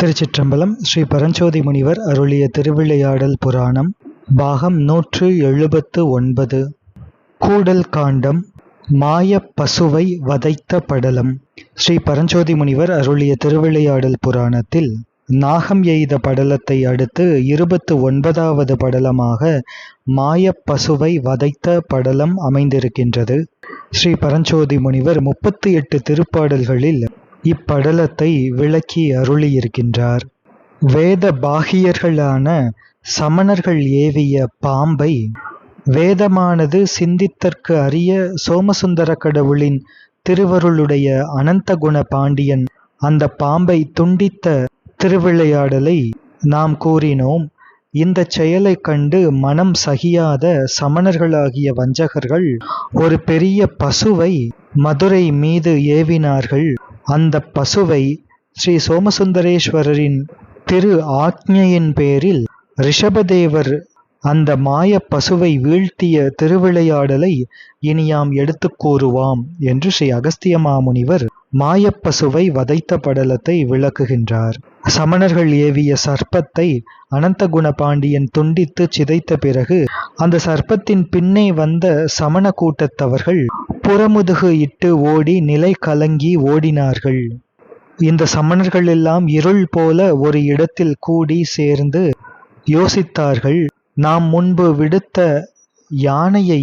திருச்சிற்றம்பலம் ஸ்ரீ பரஞ்சோதி முனிவர் அருளிய திருவிளையாடல் புராணம் பாகம் நூற்று எழுபத்து ஒன்பது. கூடல் காண்டம் மாய பசுவை வதைத்த படலம். ஸ்ரீ பரஞ்சோதி முனிவர் அருளிய திருவிளையாடல் புராணத்தில் நாகம் எய்த படலத்தை அடுத்து இருபத்து ஒன்பதாவது படலமாக மாய பசுவை வதைத்த படலம் அமைந்திருக்கின்றது. ஸ்ரீ பரஞ்சோதி முனிவர் முப்பத்தி எட்டு திருப்பாடல்களில் இப்படலத்தை விளக்கி அருளியிருக்கின்றார். வேத பாகியர்களான சமணர்கள் ஏவிய பாம்பை வேதமானது சிந்தித்தற்கு அரிய சோமசுந்தர கடவுளின் திருவருளுடைய அனந்தகுண பாண்டியன். அந்த பாம்பை துண்டித்த திருவிளையாடலை நாம் கூறினோம். இந்த செயலை கண்டு மனம் சகியாத சமணர்களாகிய வஞ்சகர்கள் ஒரு பெரிய பசுவை மதுரை மீது ஏவினார்கள். அந்த பசுவை ஸ்ரீ சோமசுந்தரேஸ்வரரின் திரு ஆக்ஞையின் பேரில் ரிஷபதேவர் அந்த மாய பசுவை வீழ்த்திய திருவிளையாடலை இனியாம் எடுத்து எடுத்துக் கூறுவாம் என்று ஸ்ரீ அகஸ்திய மாமுனிவர் மாயப்பசுவை வதைத்த படலத்தை விளக்குகின்றார். சமணர்கள் ஏவிய சர்ப்பத்தை அனந்த குணபாண்டியன் துண்டித்து சிதைத்த பிறகு அந்த சர்ப்பத்தின் பின்னே வந்த சமண கூட்டத்தவர்கள் புறமுதுகு இட்டு ஓடி நிலை கலங்கி ஓடினார்கள். இந்த சமணர்கள் எல்லாம் இருள் போல ஒரு இடத்தில் கூடி சேர்ந்து யோசித்தார்கள். நாம் முன்பு விடுத்த யானையை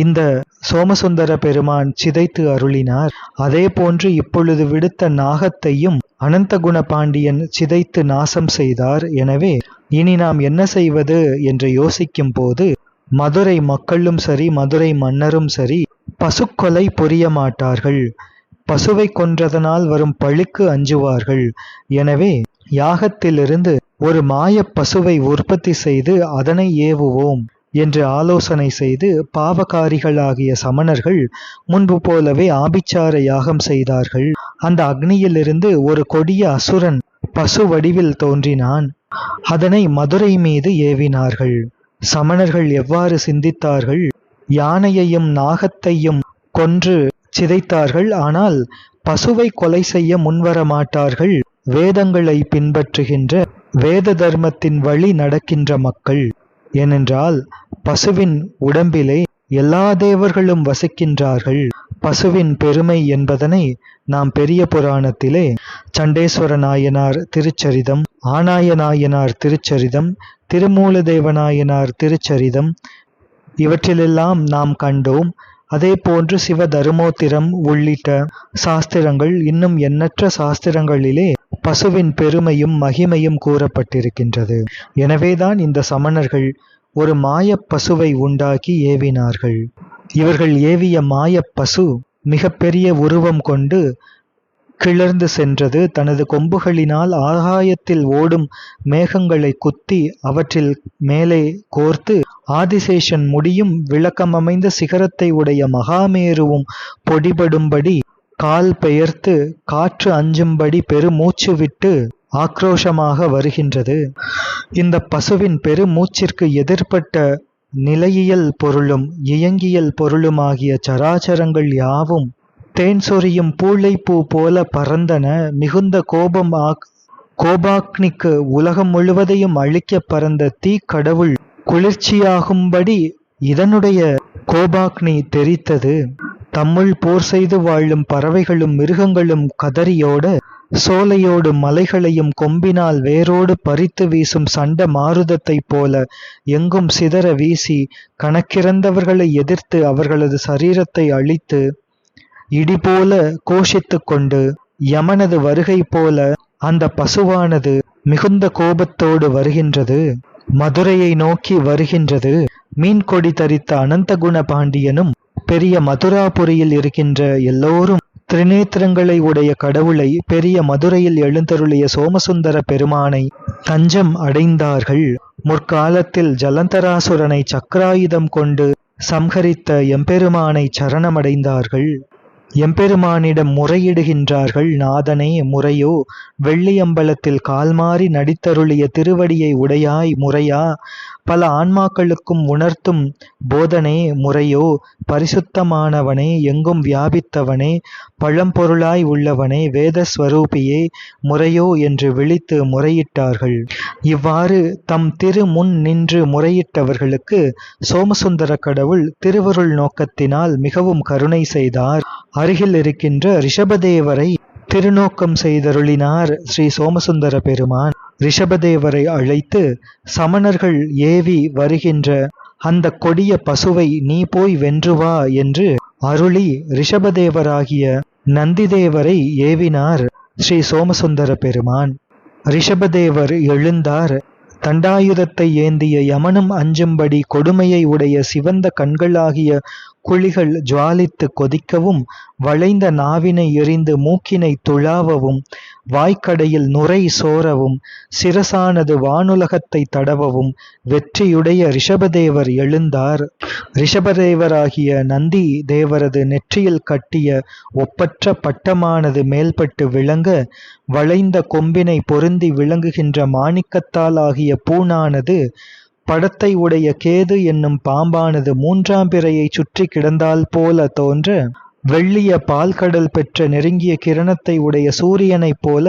இந்த சோமசுந்தர பெருமான் சிதைத்து அருளினார். அதே போன்று இப்பொழுது விடுத்த நாகத்தையும் அனந்தகுண பாண்டியன் சிதைத்து நாசம் செய்தார். எனவே இனி நாம் என்ன செய்வது என்று யோசிக்கும் போது மதுரை மக்களும் சரி மதுரை மன்னரும் சரி பசுக்கொலை புரிய மாட்டார்கள். பசுவை கொன்றதனால் வரும் பழிக்கு அஞ்சுவார்கள். எனவே யாகத்திலிருந்து ஒரு மாயப் பசுவை உற்பத்தி செய்து அதனை ஏவுவோம் என்று ஆலோசனை செய்து பாவகாரிகளாகிய சமணர்கள் முன்பு போலவே ஆபிச்சார யாகம் செய்தார்கள். அந்த அக்னியிலிருந்து ஒரு கொடிய அசுரன் பசு வடிவில் தோன்றினான். அதனை மதுரை மீது ஏவினார்கள். சமணர்கள் எவ்வாறு சிந்தித்தார்கள்? யானையையும் நாகத்தையும் கொன்று சிதைத்தார்கள். ஆனால் பசுவை கொலை செய்ய முன்வர மாட்டார்கள் வேதங்களை பின்பற்றுகின்ற வேத தர்மத்தின் வழி நடக்கின்ற மக்கள். ஏனென்றால் பசுவின் உடம்பிலே எல்லா தேவர்களும் வசிக்கின்றார்கள். பசுவின் பெருமை என்பதனை நாம் பெரிய புராணத்திலே சண்டேஸ்வர நாயனார் திருச்சரிதம் ஆனாய நாயனார் திருச்சரிதம் திருமூலதேவநாயனார் திருச்சரிதம் இவற்றிலெல்லாம் நாம் கண்டோம். அதே போன்று சிவ தருமோத்திரம் உள்ளிட்ட சாஸ்திரங்கள் இன்னும் எண்ணற்ற சாஸ்திரங்களிலே பசுவின் பெருமையும் மகிமையும் கூறப்பட்டிருக்கின்றது. எனவேதான் இந்த சமணர்கள் ஒரு மாய பசுவை உண்டாக்கி ஏவினார்கள். இவர்கள் ஏவிய மாய பசு மிகப்பெரிய உருவம் கொண்டு கிளர்ந்து சென்றது. தனது கொம்புகளினால் ஆகாயத்தில் ஓடும் மேகங்களை குத்தி அவற்றில் மேலே கோர்த்து ஆதிசேஷன் முடியும் விளக்கமமைந்த சிகரத்தை உடைய மகாமேருவும் பொடிபடும்படி கால் பெயர்த்து காற்று அஞ்சும்படி பெருமூச்சு விட்டு ஆக்ரோஷமாக வருகின்றது. இந்த பசுவின் பெருமூச்சிற்கு எதிர்ப்பட்ட நிலையியல் பொருளும் இயங்கியல் பொருளுமாகிய சராச்சரங்கள் யாவும் தேன் சொரியும் பூளைப்பூ போல பறந்தன. மிகுந்த கோபம் கோபாக்னிக்கு உலகம் முழுவதையும் அழிக்க பறந்த தீக்கடவுள் குளிர்ச்சியாகும்படி இதனுடைய கோபாக்னி தெரித்தது. தம்முள் போர் செய்து வாழும் பறவைகளும் மிருகங்களும் கதறியோட சோலையோடு மலைகளையும் கொம்பினால் வேரோடு பறித்து வீசும் சண்ட மாருதத்தைப் போல எங்கும் சிதற வீசி கணக்கிறந்தவர்களை எதிர்த்து அவர்களது சரீரத்தை அழித்து இடி போல கோஷித்து கொண்டு யமனது வருகை போல அந்த பசுவானது மிகுந்த கோபத்தோடு வருகின்றது. மதுரையை நோக்கி வருகின்றது. மீன்கொடி தரித்த தரித்த அனந்தகுண பாண்டியனும் பெரிய மதுராபுரியில் இருக்கின்ற எல்லோரும் திரிநேத்திரங்களை உடைய கடவுளை பெரிய மதுரையில் எழுந்தருளிய சோமசுந்தர பெருமானை தஞ்சம் அடைந்தார்கள். முற்காலத்தில் ஜலந்தராசுரனை சக்கராயுதம் கொண்டு சம்ஹரித்த எம்பெருமானை சரணமடைந்தார்கள். எம்பெருமானிடம் முறையிடுகின்றார்கள் நாதனே முறையோ வெள்ளியம்பலத்தில் கால்மாறி நடித்தருளிய திருவடியை உடையாய் முறையா பல ஆன்மாக்களுக்கும் உணர்த்தும் போதனை முறையோ பரிசுத்தமானவனே எங்கும் வியாபித்தவனே பழம்பொருளாய் உள்ளவனே வேதஸ்வரூபியே முறையோ என்று விழித்து முறையிட்டார்கள். இவ்வாறு தம் திரு முன் நின்று முறையிட்டவர்களுக்கு சோமசுந்தர கடவுள் திருவருள் நோக்கத்தினால் மிகவும் கருணை செய்தார். அருகில் இருக்கின்ற ரிஷபதேவரை திருநோக்கம் செய்தருளினார் ஸ்ரீ சோமசுந்தர பெருமான். ரிஷபதேவரை அழைத்து சமணர்கள் ஏவி வருகின்ற அந்த கொடிய பசுவை நீ போய் வென்று வா என்று அருளி ரிஷபதேவராகிய நந்திதேவரை ஏவினார் ஸ்ரீ சோமசுந்தர பெருமான். ரிஷபதேவர் எழுந்தார் தண்டாயுதத்தை ஏந்திய யமனும் அஞ்சும்படி கொடுமையை உடைய சிவந்த கண்களாகிய குழிகள் ஜுவாலித்து கொதிக்கவும் வளைந்த நாவினை எரிந்து மூக்கினை துழாவவும் வாய்க்கடையில் நுரை சோரவும் சிரசானது வானுலகத்தை தடவவும் வெற்றியுடைய ரிஷபதேவர் எழுந்தார். ரிஷபதேவராகிய நந்தி தேவரது நெற்றியில் கட்டிய ஒப்பற்ற பட்டமானது மேல்பட்டு விளங்க வளைந்த கொம்பினை பொருந்தி விளங்குகின்ற மாணிக்கத்தால் ஆகிய பூணானது படத்தை உடைய கேது என்னும் பாம்பானது மூன்றாம் பிறையை சுற்றி கிடந்தால் போல தோன்ற வெள்ளிய பால்கடல் பெற்ற நெருங்கிய கிரணத்தை உடைய சூரியனைப் போல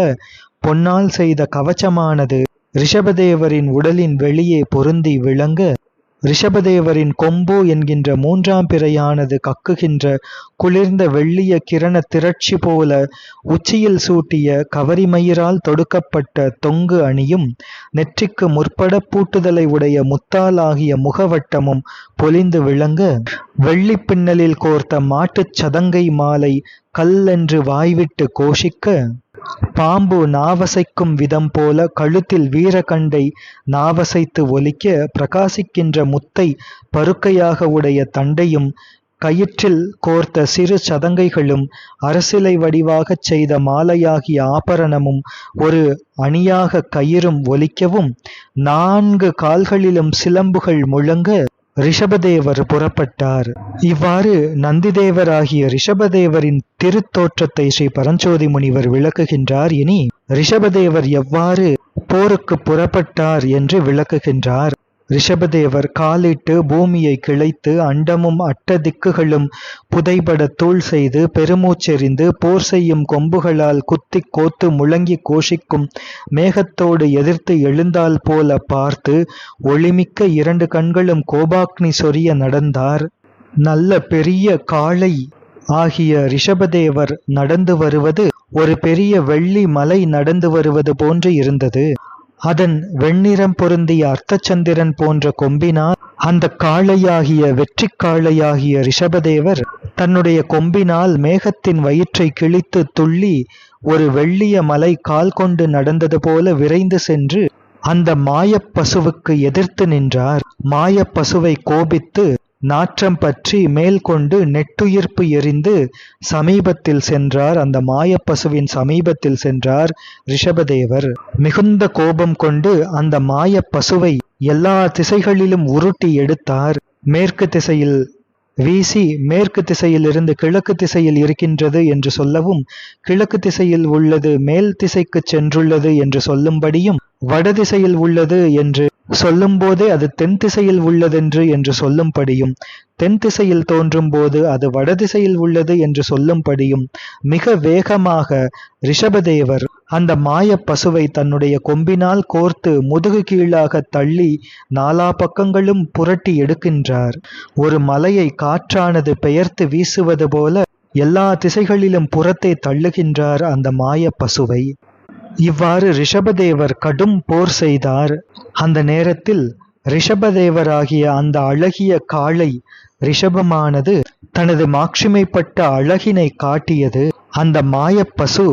பொன்னால் செய்த கவச்சமானது ரிஷபதேவரின் உடலின் வெளியே பொருந்தி விளங்க ரிஷபதேவரின் கொம்பு என்கின்ற மூன்றாம் பிறையானது கக்குகின்ற குளிர்ந்த வெள்ளிய கிரண திரட்சி போல உச்சியில் சூட்டிய கவரிமயிரால் தொடுக்கப்பட்ட தொங்கு அணியும் நெற்றிக்கு முற்பட பூட்டுதலை உடைய முத்தால் ஆகிய முகவட்டமும் பொலிந்து விளங்க வெள்ளி பின்னலில் கோர்த்த மாட்டுச் சதங்கை மாலை கல்லென்று வாய்விட்டு கோஷிக்க பாம்பு நாவசைக்கும் விதம் போல கழுத்தில் வீரகண்டை நாவசைத்து ஒலிக்க பிரகாசிக்கின்ற முத்தை பருக்கையாக உடைய தண்டையும் கயிற்றில் கோர்த்த சிறு சதங்கைகளும் அரசிலை வடிவாகச் செய்த மாலையாகிய ஆபரணமும் ஒரு அணியாக கயிறும் ஒலிக்கவும் நான்கு கால்களிலும் சிலம்புகள் முழங்க ரிஷபதேவர் புறப்பட்டார். இவ்வாறு நந்திதேவராகிய ரிஷபதேவரின் திருத்தோற்றத்தை ஸ்ரீ பரஞ்சோதி முனிவர் விளக்குகின்றார். இனி ரிஷபதேவர் எவ்வாறு போருக்கு புறப்பட்டார் என்று விளக்குகின்றார். ரிஷபதேவர் காலிட்டு பூமியை கிளைத்து அண்டமும் அட்ட திக்குகளும் புதைபட தூள் செய்து பெருமூச்செறிந்து போர் செய்யும் கொம்புகளால் குத்தி கோத்து முழங்கி கோஷிக்கும் மேகத்தோடு எதிர்த்து எழுந்தால் போல பார்த்து ஒளிமிக்க இரண்டு கண்களும் கோபாக்னி சொரிய நடந்தார். நல்ல பெரிய காளை ஆகிய ரிஷபதேவர் நடந்து வருவது ஒரு பெரிய வெள்ளி மலை நடந்து வருவது போன்று இருந்தது. அதன் வெண்ணிறம் பொருந்திய அர்த்தச்சந்திரன் போன்ற கொம்பினால் அந்த காளையாகிய வெற்றி காளையாகிய ரிஷபதேவர் தன்னுடைய கொம்பினால் மேகத்தின் வயிற்றை கிழித்து துள்ளி ஒரு வெள்ளிய மலை கால் கொண்டு நடந்தது போல விரைந்து சென்று அந்த மாயப்பசுவுக்கு எதிர்த்து நின்றார். மாயப்பசுவை கோபித்து நாற்றம் பற்றி மேல் கொண்டு நெட்டுயிர்ப்பு எறிந்து சமீபத்தில் சென்றார். அந்த மாயப்பசுவின் சமீபத்தில் சென்றார் ரிஷபதேவர். மிகுந்த கோபம் கொண்டு அந்த மாயப்பசுவை எல்லா திசைகளிலும் உருட்டி எடுத்தார். மேற்கு திசையில் வீசி மேற்கு திசையிலிருந்து கிழக்கு திசையில் இருக்கின்றது என்று சொல்லவும் கிழக்கு திசையில் உள்ளது மேல் திசைக்கு சென்றுள்ளது என்று சொல்லும்படியும் வடதிசையில் உள்ளது என்று சொல்லும்போதே அது தென் திசையில் உள்ளதென்று என்று சொல்லும்படியும் தென் திசையில் தோன்றும் போது அது வடதிசையில் உள்ளது என்று சொல்லும்படியும் மிக வேகமாக ரிஷபதேவர் அந்த மாயப் பசுவை தன்னுடைய கொம்பினால் கோர்த்து முதுகு கீழாக தள்ளி நாலா பக்கங்களும் புரட்டி எடுக்கின்றார். ஒரு மலையை காற்றானது பெயர்த்து வீசுவது போல எல்லா திசைகளிலும் புறத்தை தள்ளுகின்றார் அந்த மாயப் பசுவை. இவ்வாறு ரிஷபதேவர் கடும் போர் செய்தார். அந்த நேரத்தில் ரிஷபதேவராகிய அந்த அழகிய காளை ரிஷபமானது தனது மாட்சிமைப்பட்ட அழகினை காட்டியது. அந்த மாயப்பசு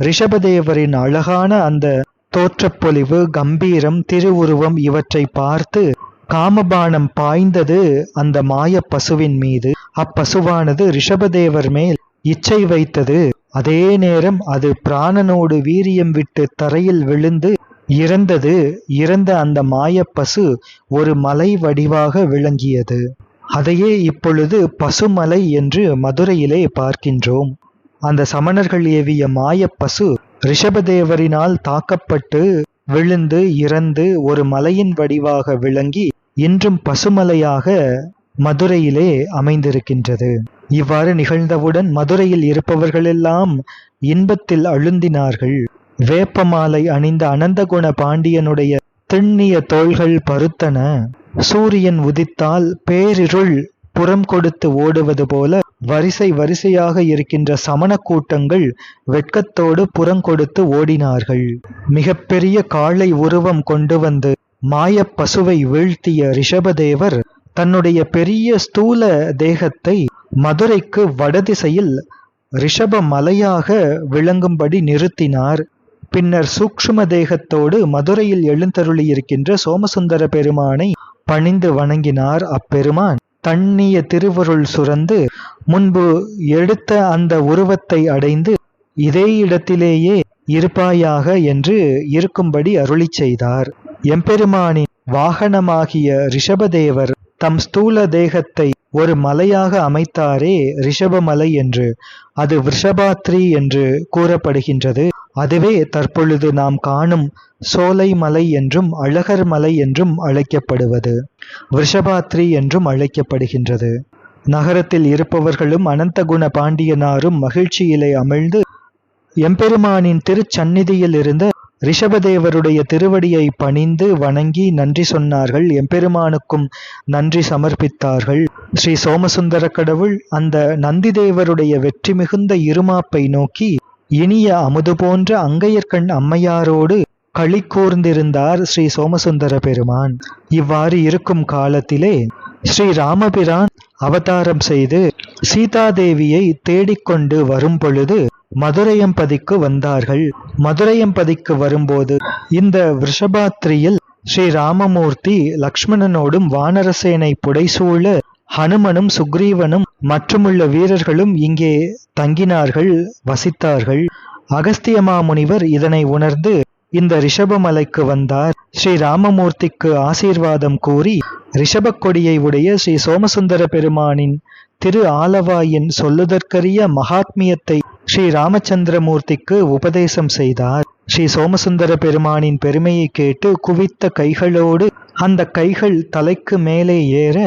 ரிஷபதேவரின் அழகான அந்த தோற்றப்பொலிவு கம்பீரம் திருவுருவம் இவற்றை பார்த்து காமபானம் பாய்ந்தது அந்த மாய பசுவின் மீது. அப்பசுவானது ரிஷபதேவர் மேல் இச்சை வைத்தது. அதே நேரம் அது பிராணனோடு வீரியம் விட்டு தரையில் விழுந்து இறந்தது. இறந்த அந்த மாயப்பசு ஒரு மலை வடிவாக விளங்கியது. அதையே இப்பொழுது பசுமலை என்று மதுரையிலே பார்க்கின்றோம். அந்த சமணர்கள் ஏவிய மாயப்பசு ரிஷபதேவரினால் தாக்கப்பட்டு விழுந்து இறந்து ஒரு மலையின் வடிவாக விளங்கி இன்றும் பசுமலையாக மதுரையிலே அமைந்திருக்கின்றது. இவ்வாறு நிகழ்ந்தவுடன் மதுரையில் இருப்பவர்களெல்லாம் இன்பத்தில் அழுந்தினார்கள். வேப்பமாலை அணிந்த அனந்தகுண பாண்டியனுடைய திண்ணிய தோள்கள் பருத்தன. சூரியன் உதித்தால் பேரிருள் புறம் கொடுத்து ஓடுவது போல வரிசை வரிசையாக இருக்கின்ற சமண கூட்டங்கள் வெட்கத்தோடு புறங்கொடுத்து ஓடினார்கள். மிகப்பெரிய காளை உருவம் கொண்டு வந்து மாயப் பசுவை வீழ்த்திய ரிஷபதேவர் தன்னுடைய பெரிய ஸ்தூல தேகத்தை மதுரைக்கு வடதிசையில் ரிஷப மலையாக விளங்கும்படி நிறுத்தினார். பின்னர் சூக்ஷ்ம தேகத்தோடு மதுரையில் எழுந்தருளியிருக்கின்ற சோமசுந்தர பெருமானை பணிந்து வணங்கினார் அப்பெருமான். தண்ணிய திருவருள் சுரந்து முன்பு எடுத்த அந்த உருவத்தை அடைந்து இதே இடத்திலேயே இருப்பாயாக என்று இருக்கும்படி அருளிச் செய்தார். எம்பெருமானின் வாகனமாகிய ரிஷபதேவர் தம் ஸ்தூல தேகத்தை ஒரு மலையாக அமைத்தாரே ரிஷபமலை என்று. அது விஷபாத்ரி என்று கூறப்படுகின்றது. அதுவே தற்பொழுது நாம் காணும் சோலை மலை என்றும் அழகர் மலை என்றும் அழைக்கப்படுவது. விஷபாத்ரி என்றும் அழைக்கப்படுகின்றது. நகரத்தில் இருப்பவர்களும் அனந்தகுண பாண்டியனாரும் மகிழ்ச்சியிலே அமிழ்ந்து எம்பெருமானின் திருச்சந்நிதியில் இருந்த ரிஷபதேவருடைய திருவடியை பணிந்து வணங்கி நன்றி சொன்னார்கள். எம்பெருமானுக்கும் நன்றி சமர்ப்பித்தார்கள். ஸ்ரீ சோமசுந்தர கடவுள் அந்த நந்திதேவருடைய வெற்றி மிகுந்த இருமாப்பை நோக்கி இனிய அமுது போன்ற அங்கையர்கண் அம்மையாரோடு களி கூர்ந்திருந்தார் ஸ்ரீ சோமசுந்தர பெருமான். இவ்வாறு இருக்கும் காலத்திலே ஸ்ரீ ராமபிரான் அவதாரம் செய்து சீதாதேவியை தேடிக்கொண்டு வரும் பொழுது மதுரையம்பதிக்கு வந்தார்கள். மதுரையம்பதிக்கு வரும்போது இந்த விஷபாத்திரியில் ஸ்ரீ ராமமூர்த்தி லக்ஷ்மணனோடும் வானரசேனை புடைசூழ ஹனுமனும் சுக்ரீவனும் மற்றுமுள்ள வீரர்களும் இங்கே தங்கினார்கள் வசித்தார்கள். அகஸ்திய மாமுனிவர் இதனை உணர்ந்து இந்த ரிஷபமலைக்கு வந்தார். ஸ்ரீ ராமமூர்த்திக்கு ஆசீர்வாதம் கூறி ரிஷபக் கொடியை உடைய ஸ்ரீ சோமசுந்தர பெருமானின் திரு ஆலவாயின் சொல்லுதற்கரிய மகாத்மியத்தை ஸ்ரீ ராமச்சந்திரமூர்த்திக்கு உபதேசம் செய்தார். ஸ்ரீ சோமசுந்தர பெருமானின் பெருமையை கேட்டு குவித்த கைகளோடு அந்த கைகள் தலைக்கு மேலே ஏற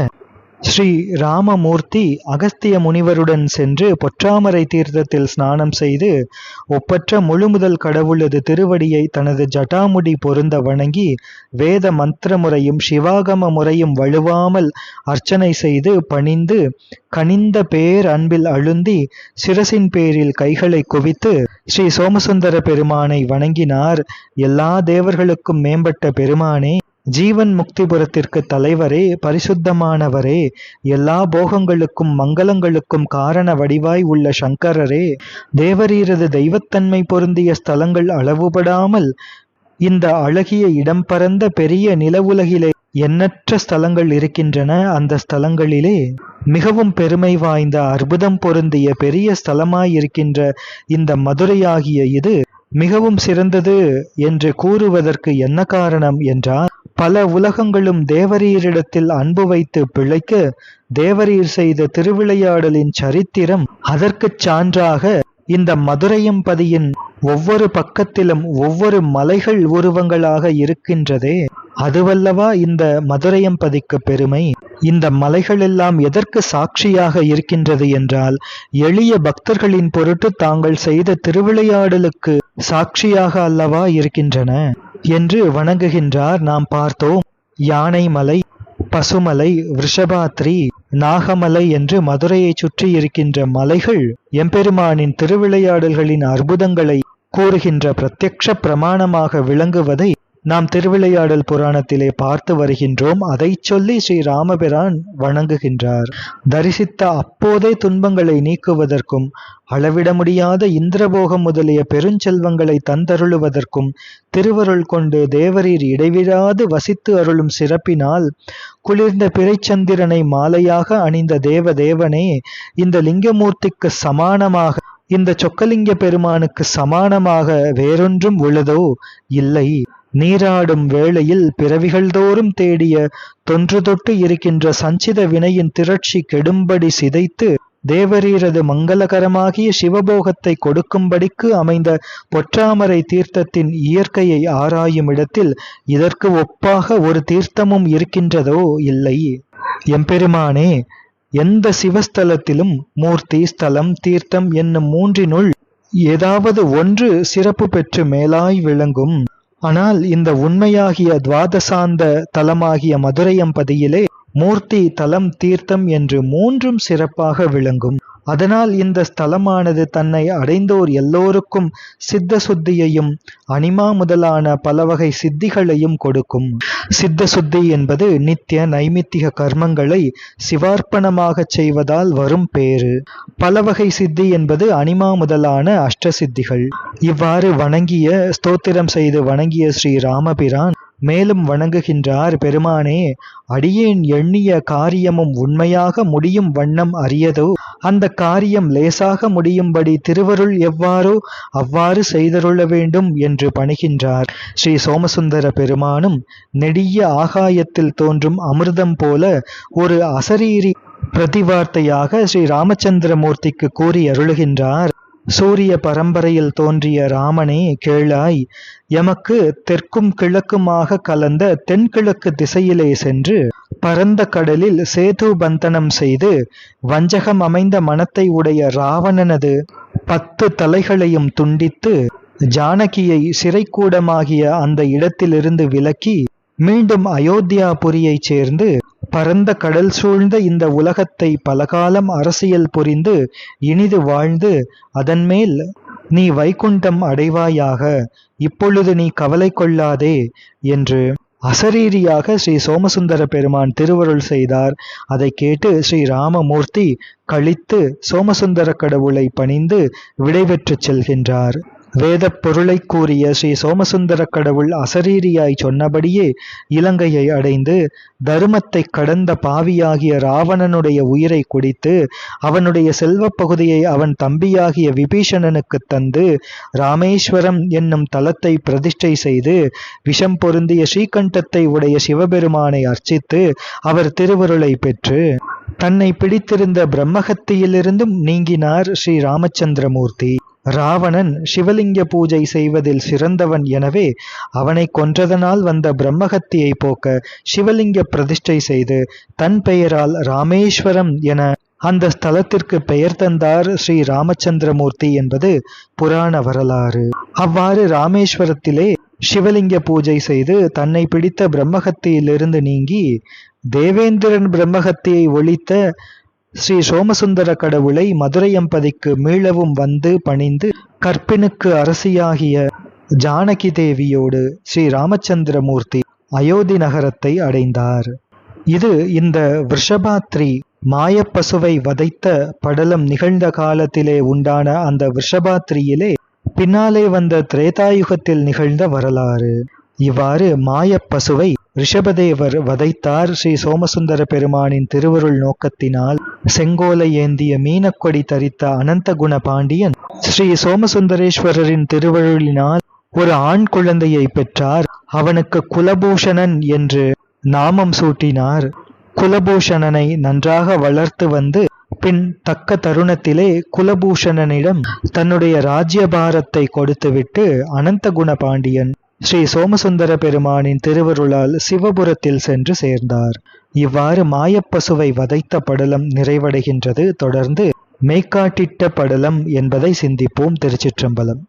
ஸ்ரீ ராமமூர்த்தி அகஸ்திய முனிவருடன் சென்று பொற்றாமரை தீர்த்தத்தில் ஸ்நானம் செய்து ஒப்பற்ற முழுமுதல் கடவுளது திருவடியை தனது ஜட்டாமுடி பொருந்த வணங்கி வேத மந்திர முறையும் சிவாகம முறையும் வலுவாமல் அர்ச்சனை செய்து பணிந்து கனிந்த பேர் அன்பில் அழுந்தி சிரசின் பேரில் கைகளை குவித்து ஸ்ரீ சோமசுந்தர பெருமானை வணங்கினார். எல்லா தேவர்களுக்கும் மேம்பட்ட பெருமானே. ஜீவன் முக்திபுரத்திற்கு தலைவரே பரிசுத்தமானவரே எல்லா போகங்களுக்கும் மங்களங்களுக்கும் காரண வடிவாய் உள்ள சங்கரரே தேவரீரது தெய்வத்தன்மை பொருந்திய ஸ்தலங்கள் அளவுபடாமல் இந்த அழகிய இடம் பரந்த பெரிய நிலவுலகிலே எண்ணற்ற ஸ்தலங்கள் இருக்கின்றன. அந்த ஸ்தலங்களிலே மிகவும் பெருமை வாய்ந்த அற்புதம் பொருந்திய பெரிய ஸ்தலமாயிருக்கின்ற இந்த மதுரையாகிய இது மிகவும் சிறந்தது என்று கூறுவதற்கு என்ன காரணம் என்றால் பல உலகங்களும் தேவரீரிடத்தில் அன்பு வைத்து பிழைக்க தேவரீர் செய்த திருவிளையாடலின் சரித்திரம் அதற்குச் சான்றாக இந்த மதுரையம்பதியின் ஒவ்வொரு பக்கத்திலும் ஒவ்வொரு மலைகள் உருவங்களாக இருக்கின்றதே. அதுவல்லவா இந்த மதுரையம்பதிக்கு பெருமை. இந்த மலைகளெல்லாம் எதற்கு சாட்சியாக இருக்கின்றது என்றால் எளிய பக்தர்களின் பொருட்டு தாங்கள் செய்த திருவிளையாடலுக்கு சாட்சியாக அல்லவா இருக்கின்றன. என்று வணங்குகின்றார் நாம் பார்த்தோம். யானைமலை பசுமலை விஷபாத்ரி நாகமலை என்று மதுரையை சுற்றி இருக்கின்ற மலைகள் எம்பெருமானின் திருவிளையாடல்களின் அற்புதங்களை கூறுகின்ற பிரத்யக்ஷ பிரமாணமாக விளங்குவதை நாம் திருவிளையாடல் புராணத்திலே பார்த்து வருகின்றோம். அதை சொல்லி ஸ்ரீ ராமபிரான் வணங்குகின்றார். தரிசித்த அப்போதே துன்பங்களை நீக்குவதற்கும் அளவிட முடியாத இந்திரபோகம் முதலிய பெருஞ்செல்வங்களை தந்தருளுவதற்கும் திருவருள் கொண்டு தேவரீர் இடைவிடாது வசித்து அருளும் சிறப்பினால் குளிர்ந்த பிறைச்சந்திரனை மாலையாக அணிந்த தேவ தேவனே இந்த லிங்கமூர்த்திக்கு சமானமாக இந்த சொக்கலிங்க பெருமானுக்கு சமானமாக வேறொன்றும் உள்ளதோ இல்லை. நீராடும் வேளையில் பிறவிகள் தோறும் தேடிய தொன்று தொட்டு இருக்கின்ற சஞ்சித வினையின் திரட்சி கெடும்படி சிதைத்து தேவரீரது மங்களகரமாகிய சிவபோகத்தை கொடுக்கும்படிக்கு அமைந்த பொற்றாமரை தீர்த்தத்தின் இயற்கையை ஆராயும் இடத்தில் இதற்கு ஒப்பாக ஒரு தீர்த்தமும் இருக்கின்றதோ இல்லை. எம்பெருமானே எந்த சிவஸ்தலத்திலும் மூர்த்தி ஸ்தலம் தீர்த்தம் என்னும் மூன்றினுள் ஏதாவது ஒன்று சிறப்பு பெற்று மேலாய் விளங்கும். ஆனால் இந்த உண்மையாகிய துவாதசாந்த தலமாகிய மதுரையம்பதியிலே மூர்த்தி தலம் தீர்த்தம் என்று மூன்றும் சிறப்பாக விளங்கும். அதனால் இந்த ஸ்தலமானது தன்னை அடைந்தோர் எல்லோருக்கும் சித்த சுத்தியையும் அனிமா முதலான பல வகை சித்திகளையும் கொடுக்கும். சித்த சுத்தி என்பது நித்திய நைமித்திக கர்மங்களை சிவார்ப்பணமாகச் செய்வதால் வரும் பேறு. பலவகை சித்தி என்பது அனிமா முதலான அஷ்டசித்திகள். இவ்வாறு வணங்கிய ஸ்தோத்திரம் செய்து வணங்கிய ஸ்ரீ ராமபிரான் மேலும் வணங்குகின்றார் பெருமானே அடியேன் எண்ணிய காரியமும் உண்மையாக முடியும் வண்ணம் அறியதோ? அந்த காரியம் லேசாக முடியும்படி திருவருள் எவ்வாறோ அவ்வாறு செய்தருள வேண்டும் என்று பணிகின்றார். ஸ்ரீ சோமசுந்தர பெருமானும் நெடிய ஆகாயத்தில் தோன்றும் அமிர்தம் போல ஒரு அசரீரி பிரதிவார்த்தையாக ஸ்ரீ ராமச்சந்திரமூர்த்திக்கு கூறி அருளுகின்றார் சூரிய பரம்பரையில் தோன்றிய ராமனே கேளாய் எமக்கு தெற்கும் கிழக்குமாக கலந்த தென்கிழக்கு திசையிலே சென்று பரந்த கடலில் சேது பந்தனம் செய்து வஞ்சகம் அமைந்த மனத்தை உடைய ராவணனது பத்து தலைகளையும் துண்டித்து ஜானகியை சிறைக்கூடமாகிய அந்த இடத்திலிருந்து விலக்கி மீண்டும் அயோத்தியாபுரியைச் சேர்ந்து பரந்த கடல் சூழ்ந்த இந்த உலகத்தை பலகாலம் அரசியல் புரிந்து இனிது வாழ்ந்து அதன்மேல் நீ வைகுண்டம் அடைவாயாக இப்பொழுது நீ கவலை கொள்ளாதே என்று அசரீரியாக ஸ்ரீ சோமசுந்தர பெருமான் திருவருள் செய்தார். அதை கேட்டு ஸ்ரீ ராமமூர்த்தி கழித்து சோமசுந்தர கடவுளை பணிந்து விடைபெற்றுச் செல்கின்றார். வேதப் பொருளைக் கூறிய ஸ்ரீ சோமசுந்தர கடவுள் அசரீரியாய் சொன்னபடியே இலங்கையை அடைந்து தருமத்தைக் கடந்த பாவியாகிய ராவணனுடைய உயிரை குடித்து அவனுடைய செல்வப் பகுதியை அவன் தம்பியாகிய விபீஷணனுக்குத் தந்து ராமேஸ்வரம் என்னும் தலத்தை பிரதிஷ்டை செய்து விஷம் பொருந்திய ஸ்ரீகண்டத்தை உடைய சிவபெருமானை அர்ச்சித்து அவர் திருவருளை பெற்று தன்னை பிடித்திருந்த பிரம்மகத்தியிலிருந்தும் நீங்கினார் ஸ்ரீ ராமச்சந்திரமூர்த்தி. ராவணன் சிவலிங்க பூஜை செய்வதில் சிறந்தவன் எனவே அவனை கொன்றதனால் வந்த பிரம்மகத்தியை போக்க சிவலிங்க பிரதிஷ்டை செய்து தன் பெயரால் ராமேஸ்வரம் என அந்த ஸ்தலத்திற்கு பெயர் தந்தார் ஸ்ரீ ராமச்சந்திரமூர்த்தி என்பது புராண வரலாறு. அவ்வாறு ராமேஸ்வரத்திலே சிவலிங்க பூஜை செய்து தன்னை பிடித்த பிரம்மகத்தியிலிருந்து நீங்கி தேவேந்திரன் பிரம்மகத்தியை ஒழித்த ஸ்ரீ சோமசுந்தர கடவுளை மதுரையம்பதிக்கு மீளவும் வந்து பணிந்து கற்பினுக்கு அரசியாகிய ஜானகி தேவியோடு ஸ்ரீ ராமச்சந்திரமூர்த்தி அயோத்தி நகரத்தை அடைந்தார். இது இந்த விஷபாத்ரி மாயப்பசுவை வதைத்த படலம் நிகழ்ந்த காலத்திலே உண்டான அந்த விஷபாத்ரியிலே பின்னாலே வந்த திரேதாயுகத்தில் நிகழ்ந்த வரலாறு. இவ்வாறு மாயப்பசுவை ரிஷபதேவர் வதைத்தார். ஸ்ரீ சோமசுந்தர பெருமானின் திருவருள் நோக்கத்தினால் செங்கோலை ஏந்திய மீனக்கொடி தரித்த அனந்த குண பாண்டியன் ஸ்ரீ சோமசுந்தரேஸ்வரரின் திருவருளினால் ஒரு ஆண் குழந்தையை பெற்றார். அவனுக்கு குலபூஷணன் என்று நாமம் சூட்டினார். குலபூஷணனை நன்றாக வளர்த்து வந்து பின் தக்க தருணத்திலே குலபூஷணனிடம் தன்னுடைய ராஜ்யபாரத்தை கொடுத்துவிட்டு அனந்தகுண பாண்டியன் ஸ்ரீ சோமசுந்தர பெருமானின் திருவருளால் சிவபுரத்தில் சென்று சேர்ந்தார். இவ்வாறு மாயப்பசுவை வதைத்த படலம் நிறைவடைகின்றது. தொடர்ந்து மேய்க்காட்டிட்ட படலம் என்பதை சிந்திப்போம் திருச்சிற்றம்பலம்.